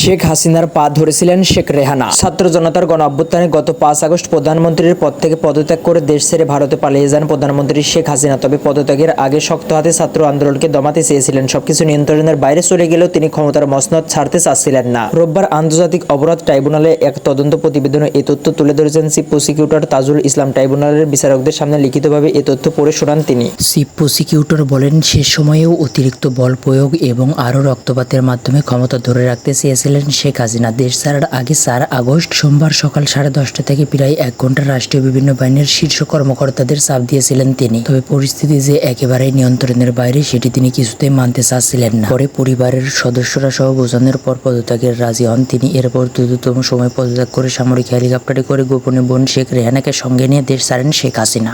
শেখ হাসিনার পা ধরেছিলেন শেখ রেহানা। ছাত্র জনতার গণ অভ্যুত্থানে গত পাঁচ আগস্ট প্রধানমন্ত্রীর পদ থেকে পদত্যাগ করে দেশ ছেড়ে ভারতে পালিয়ে যান প্রধানমন্ত্রী শেখ হাসিনা। তবে পদত্যাগের আগে শক্ত হাতে ছাত্র আন্দোলনকে দমাতে চেয়েছিলেন। সবকিছু নিয়ন্ত্রণের বাইরে চলে গেলেও তিনি ক্ষমতার মসনদ ছাড়তে চাচ্ছিলেন না। রোববার আন্তর্জাতিক অপরাধ ট্রাইব্যুনালে এক তদন্ত প্রতিবেদনে এ তথ্য তুলে ধরেছেন চিফ প্রসিকিউটর তাজুল ইসলাম। ট্রাইব্যুনালের বিচারকদের সামনে লিখিতভাবে এ তথ্য পড়ে শোনান তিনি। চিফ প্রসিকিউটর বলেন, সে সময়েও অতিরিক্ত বল প্রয়োগ এবং আরও রক্তপাতের মাধ্যমে ক্ষমতা ধরে রাখতে চেয়েছিলেন। শেখ হাসিনা। দেশ ছাড়ার আগে চার আগস্ট সোমবার সকাল সাড়ে দশটা থেকে প্রায় এক ঘণ্টা রাষ্ট্রীয় বিভিন্ন বাহিনীর শীর্ষ কর্মকর্তাদের চাপ দিয়েছিলেন তিনি। তবে পরিস্থিতি যে একেবারেই নিয়ন্ত্রণের বাইরে, সেটি তিনি কিছুতেই মানতে চাচ্ছিলেন না। পরে পরিবারের সদস্যরা সহ বোঝানোর পর পদত্যাগের রাজি হন তিনি। এরপর দ্রুততম সময় পদত্যাগ করে সামরিক হেলিকপ্টারে করে গোপনে বোন শেখ রেহানাকে সঙ্গে নিয়ে দেশ ছাড়েন শেখ হাসিনা।